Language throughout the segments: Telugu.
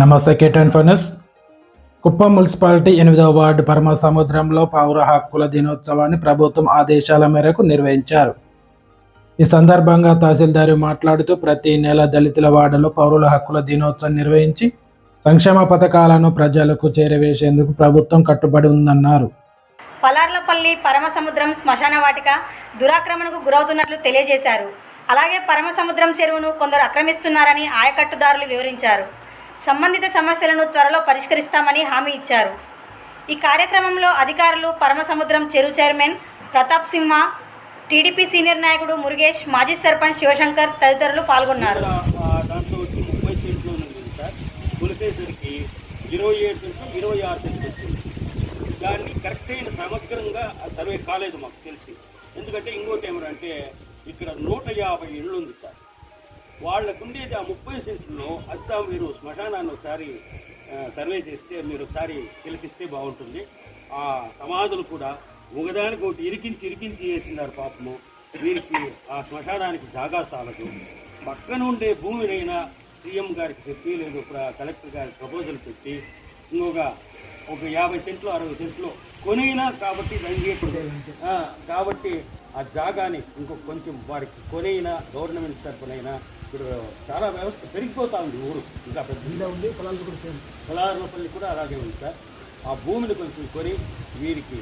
నమస్తే కేటన్ ఫర్నస్. కుప్పం మున్సిపాలిటీ ఎనిమిదవ వార్డు పరమ సముద్రంలో పౌర హక్కుల దినోత్సవాన్ని ప్రభుత్వం ఆదేశాల మేరకు నిర్వహించారు. ఈ సందర్భంగా తహసీల్దారు మాట్లాడుతూ ప్రతి నెల దళితుల వార్డులో పౌరుల హక్కుల దినోత్సవం నిర్వహించి సంక్షేమ పథకాలను ప్రజలకు చేరవేసేందుకు ప్రభుత్వం కట్టుబడి ఉందన్నారు. పలార్లపల్లి పరమసముద్రం శ్మశాన వాటిక దురాక్రమణకు గురవుతున్నట్లు తెలియజేశారు. అలాగే పరమసముద్రం చెరువును కొందరు ఆక్రమిస్తున్నారని ఆయకట్టుదారులు వివరించారు. సంబంధిత సమస్యలను త్వరలో పరిష్కరిస్తామని హామీ ఇచ్చారు. ఈ కార్యక్రమంలో అధికారులు పరమసముద్రం చెరువు chairman Pratap Simha TDP senior నాయకుడు మురుగేష్ మాజీ సర్పంచ్ శివశంకర్ తదితరులు పాల్గొన్నారు. సార్. ఇరవై ఏడు సెంట్లు ఇరవై ఆరు సెంట్లు వచ్చింది. దాన్ని కరెక్ట్ అయిన సమగ్రంగా సర్వే కాలేదు మాకు తెలిసి. ఎందుకంటే ఇంకోటి ఏమంటే ఇక్కడ నూట యాభై ఇళ్ళు ఉంది సార్. వాళ్ళకు ఉండేది ఆ ముప్పై సెంట్లో అంతా మీరు శ్మశానాన్ని ఒకసారి సర్వే చేస్తే మీరు ఒకసారి పిలిపిస్తే బాగుంటుంది. ఆ సమాధులు కూడా ఒకదానికి ఒకటి ఇరికించి ఇరికించి వేసినారు పాపము. వీరికి ఆ శ్మశానానికి జాగా సాలదు. పక్కన ఉండే భూమినైనా సీఎం గారికి చెప్పి లేదు కలెక్టర్ గారికి ప్రపోజల్ పెట్టి ఇంకొక ఒక యాభై సెంట్లు అరవై సెంట్లు కొనైనా కాబట్టి దానికి కాబట్టి ఆ జాగాని ఇంకొక కొంచెం వారికి కొనైనా గవర్నమెంట్ తరఫునైనా ఇప్పుడు చాలా వ్యవస్థ పెరిగిపోతా ఉంది ఊరు. ఇంకా పెద్ద ఉంది పొలాలపల్లి కూడా అలాగే ఉంది సార్. ఆ భూమిని కొంచెం కొని వీరికి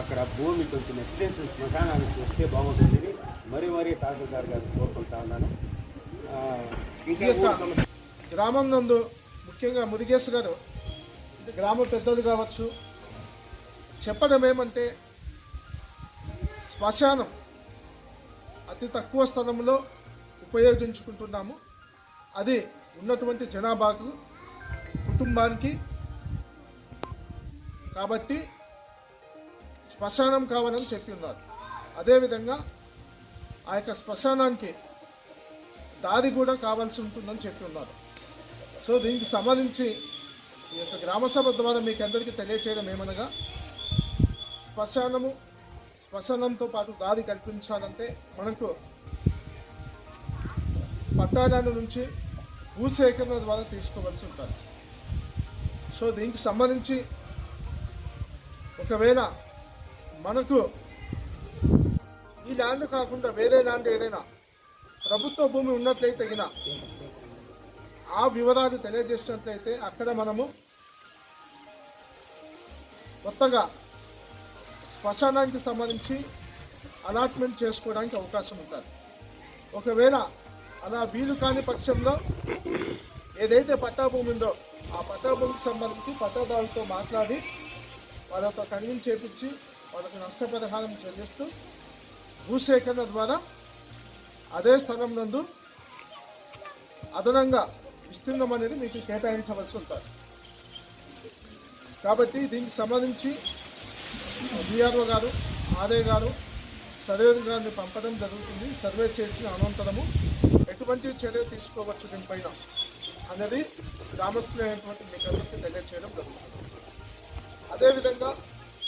అక్కడ భూమి కొంచెం ఎక్స్టెన్షన్ శ్మశానానికి వస్తే బాగుంటుంది మరీ మరీ తహసీల్దార్ గారు కోరుకుంటా ఉన్నాను. గ్రామం నందు ముఖ్యంగా మురుగేష్ గారు గ్రామ పెద్దలు కావచ్చు. చెప్పడం ఏమంటే శ్మశానం అతి తక్కువ స్థలంలో ఉపయోగించుకుంటున్నాము. అది ఉన్నటువంటి జనాభాకు కుటుంబానికి కాబట్టి శ్మశానం కావాలని చెప్పి ఉన్నారు. అదేవిధంగా ఆ యొక్క శ్మశానానికి దారి కూడా కావాల్సి ఉంటుందని చెప్పి ఉన్నారు. సో దీనికి సంబంధించి ఈ యొక్క గ్రామసభ ద్వారా మీకు అందరికీ తెలియచేయడం ఏమనగా శ్మశానము శ్మశానంతో పాటు దారి కల్పించాలంటే మనకు పట్టాదారు నుంచి భూసేకరణ ద్వారా తీసుకోవాల్సి ఉంటుంది సో దీనికి సంబంధించి ఒకవేళ మనకు ఈ ల్యాండ్ కాకుండా వేరే ల్యాండ్ ఏదైనా ప్రభుత్వ భూమి ఉన్నట్లయితే గిన ఆ వివరాలు తెలియజేసినట్లయితే అక్కడ మనము కొత్తగా శ్మశానానికి సంబంధించి అలాట్మెంట్ చేసుకోవడానికి అవకాశం ఉంటుంది. ఒకవేళ అలా వీలు కాని పక్షంలో ఏదైతే పట్టాభూమి ఉందో ఆ పట్టా భూమికి సంబంధించి పట్టాదారులతో మాట్లాడి వాళ్ళతో కన్విన్స్ చేపించి వాళ్ళకి నష్టపరిహారం చెల్లిస్తూ భూసేకరణ ద్వారా అదే స్థలం నందు అదనంగా విస్తీర్ణం అనేది మీకు కేటాయించవలసి ఉంటుంది కాబట్టి దీనికి సంబంధించి డిఆర్ఓ గారు ఆర్ఏ గారు సర్వేర్ గారిని పంపడం జరుగుతుంది. సర్వే చేసిన అనంతరము ఎటువంటి చర్య తీసుకోవచ్చు దీనిపైన అనేది గ్రామస్తులైనటువంటి మీకు అందరికీ తెలియజేయడం జరుగుతుంది. అదేవిధంగా